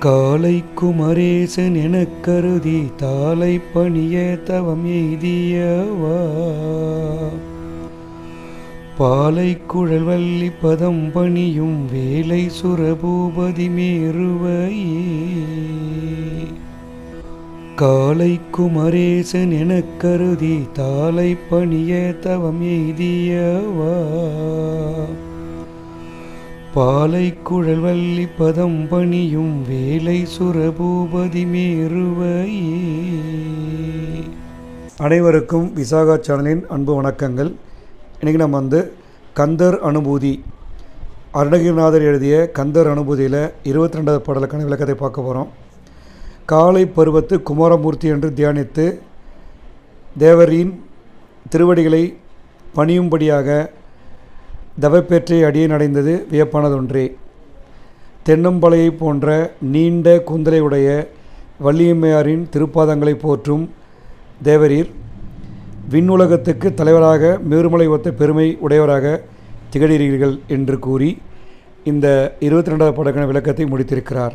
காலை குமரேசன் எனக் கருதி தாளை பணிய தவம் எய்தியவா? பாலை குழல் வள்ளி பதம் பணியும் வேலை சுரபூபதி மேருவையே. காலை குமரேசன் என கருதி தாளை பணிய தவம் எய்தியவா? பாலை குழல் வள்ளி பதம் பணியும் வேலை சுரபூபதி மேருவையே. அனைவருக்கும் விசாகா சேனலின் அன்பு வணக்கங்கள். இன்றைக்கி நம்ம வந்து கந்தர் அனுபூதி அருணகிரிநாதர் எழுதிய கந்தர் அனுபூதியில் இருபத்தி ரெண்டாவது பாடலுக்கான விளக்கத்தை பார்க்க போகிறோம் காலை பருவத்து குமாரமூர்த்தி என்று தியானித்து தேவரின் திருவடிகளை பணியும்படியாக தவப்பேற்றை அடியே அடைந்தது வியப்பானதொன்றே. தென்னம்பலையை போன்ற நீண்ட கூந்தலை உடைய வள்ளியம்மையாரின் திருப்பாதங்களை போற்றும் தேவரீர் விண்ணுலகத்துக்கு தலைவராக மேருமலை ஒத்த பெருமை உடையவராக திகழ்கிறீர்கள் என்று கூறி இந்த இருபத்தி ரெண்டாவது படக்கான விளக்கத்தை முடித்திருக்கிறார்.